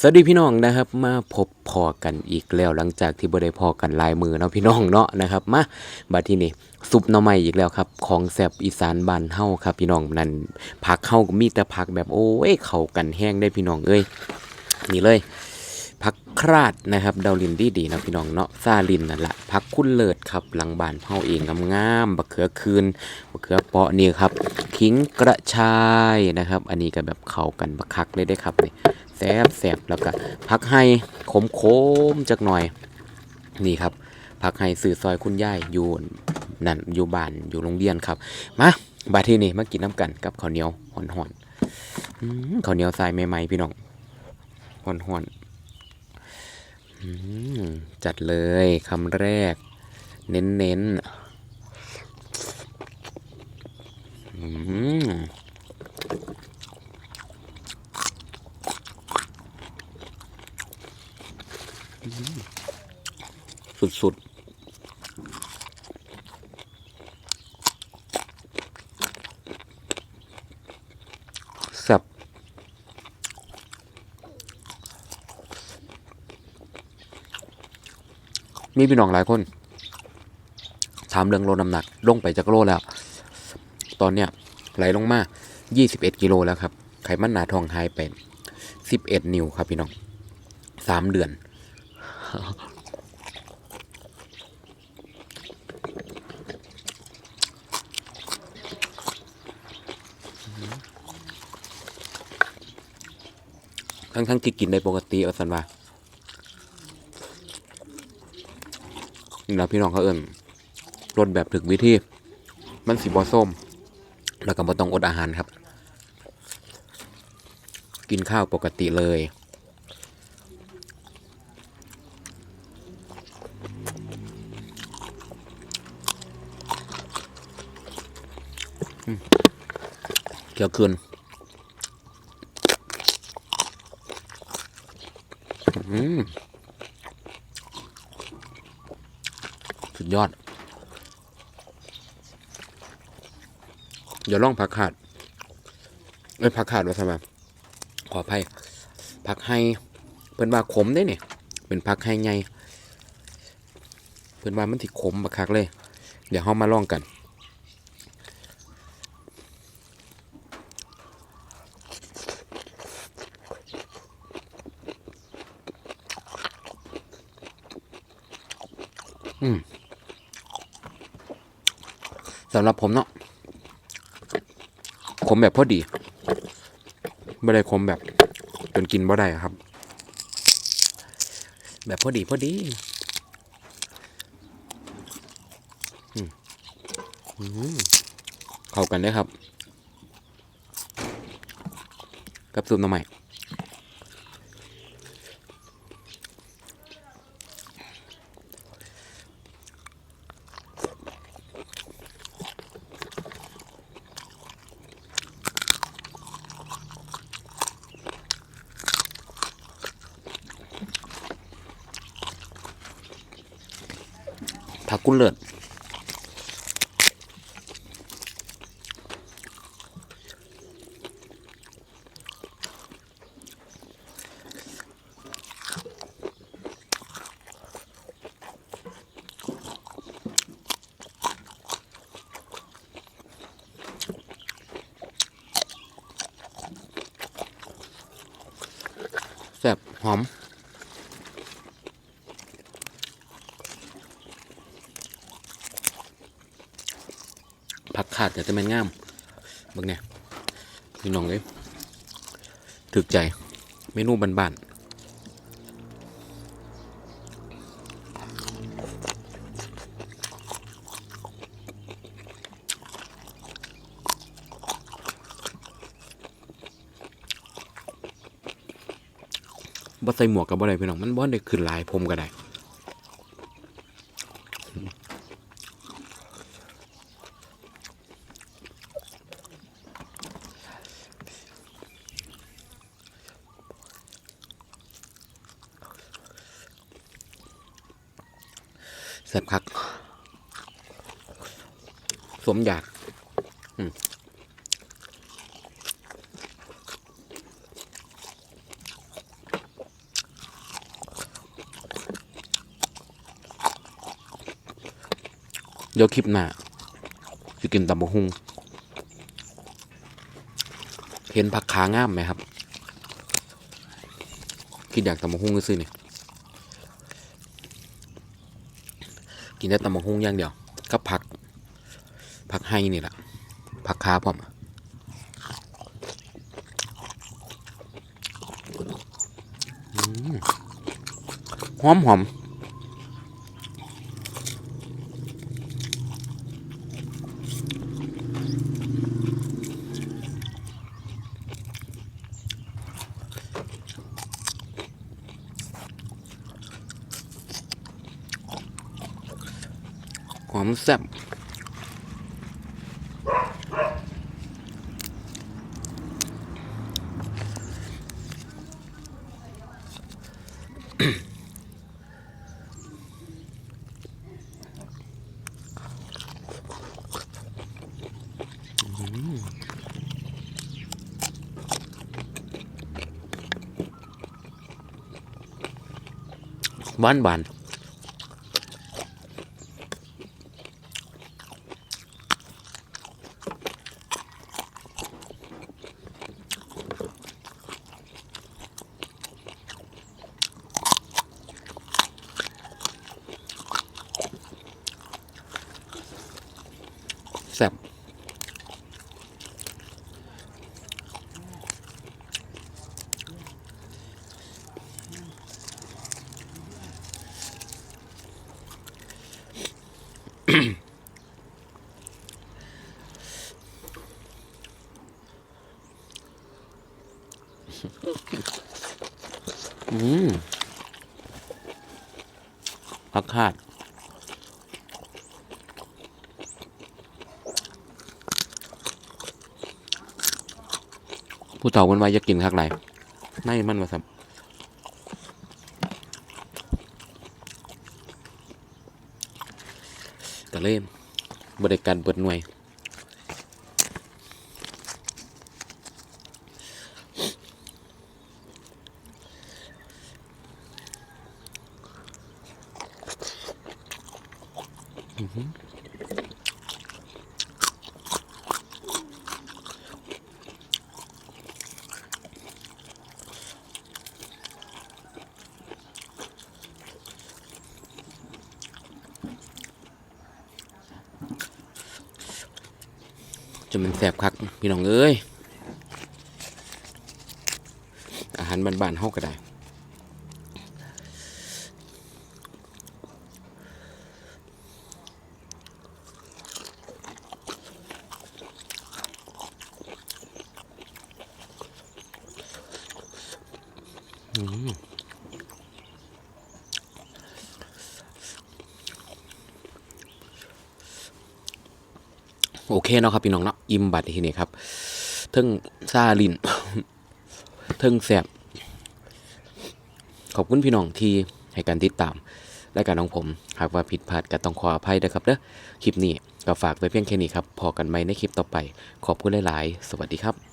สวัสดีพี่น้องนะครับ มาพบพอกันอีกแล้วหลังจากที่บ่ได้พอกันลายมือเนาะพี่น้องเนาะนะครับมาบัดที่นี่ซุปหน่อไม้อีกแล้วครับ ของแซบอีสานบ้านเฮาครับ พี่น้องนั่นผักเฮาก็มีแต่ผักแบบโอ้ยเข้ากันแห้งได้พี่น้องเอ้ยนี่เลยผักคราดนะครับดาวลินดีดีนะพี่น้องเนาะซาลินนั่นแหละผักคุ้นเลิศครับหลังบ้านเฮาเองงามๆบักเขือคืนบักเขือเปาะนี่ครับขิงกระชายนะครับ อันนี้ก็แบบเข้ากันบักคักเลยได้ครับนี่ แซบแซบแล้วก็พักให้ขมโคมๆจักหน่อย นี่ครับพักให้สื่อซอยคุณย่ายอยู่นั่นอยู่บ้านอยู่โรงเรียนครับ มาบาที่นี่มากินน้ำกันกับข้าวเหนียวห่อนๆอืมข้าวเหนียวทรายใหม่ๆพี่น้องห่อนๆอืมจัดเลยคำแรก เน้นๆอืม สุดๆแซ่บมีพี่น้องหลายคน ถามเรื่องโลน้ำหนัก ลงไปจากโลแล้ว ตอนเนี้ยไหลลงมา 21 กิโลแล้วครับ ไขมันหนาทองหายไป 11 นิ้วครับพี่น้อง 3 เดือน ทั้งทั้งๆที่กินได้ปกติเอาสันว่านี่นะพี่น้องเขาเอิ่นรสแบบถึกวิธีมันสีบอส้ม แล้วก็บ่ต้องอดอาหารครับ กินข้าวปกติเลย เกี่ยวคืนสุดยอด เดี๋ยวลองผักขาดเอ้ยผักขาดว่าทำไมขออภัยผักให้เพิ่นว่าขมได้เนี่ยเป็นผักให้ไงเพิ่นว่ามันสิขมบักคักเลย เดี๋ยวเฮามาลองกัน สำหรับผมเนาะขมแบบพอดีไม่ได้ขมแบบจนกินบ่ได้ครับ แบบพอดีพอดีเข้ากันได้ครับ กับซุปน้ำใหม่ ผักกุ้นเลิศแซ่บหอม ผักขาดแต่จะแม่นงามบิ่งเนี่ยพี่น้องเลยถึกใจเมนูบ้านๆบ่ใส่หมวกกับบ่ได้พี่น้องมันบ่ได้ขึ้นลายผมก็ได้ แซ่บคัก สมอยากเดี๋ยวคลิปหน้าจะกินตำบะฮุงเห็นผักขางามไหมครับคิดอยากตำบะฮุงก็ซื้อนี่ย กินได้ตำบักหุ่งอย่างเดียวกับผัก ผักไห้นี่แหละผักขาพร้อมหอมหอม อมแซ่บหวานบาน แซ่บอืมพักคาด ผู้เฒ่ามันไว้จะกินคักไรในมันมาสับกะเล่มบริการเปิดหน่วย จนมันแสบคักพี่น้องเอ้ยอาหารบ้านๆเฮาก็ได้อืม โอเคเนาะครับพี่น้องเนาะอิ่มบัดทีนี้ครับเทิงซาลินเทิงแสบขอบคุณพี่น้องที่ให้การติดตามและการของผม หากว่าผิดพลาดก็ต้องขออภัยนะครับเด้อคลิปนี้ก็ฝากไว้เพียงแค่นี้ครับพอกันไหมในคลิปต่อไป ขอบคุณหลาย ๆ สวัสดีครับ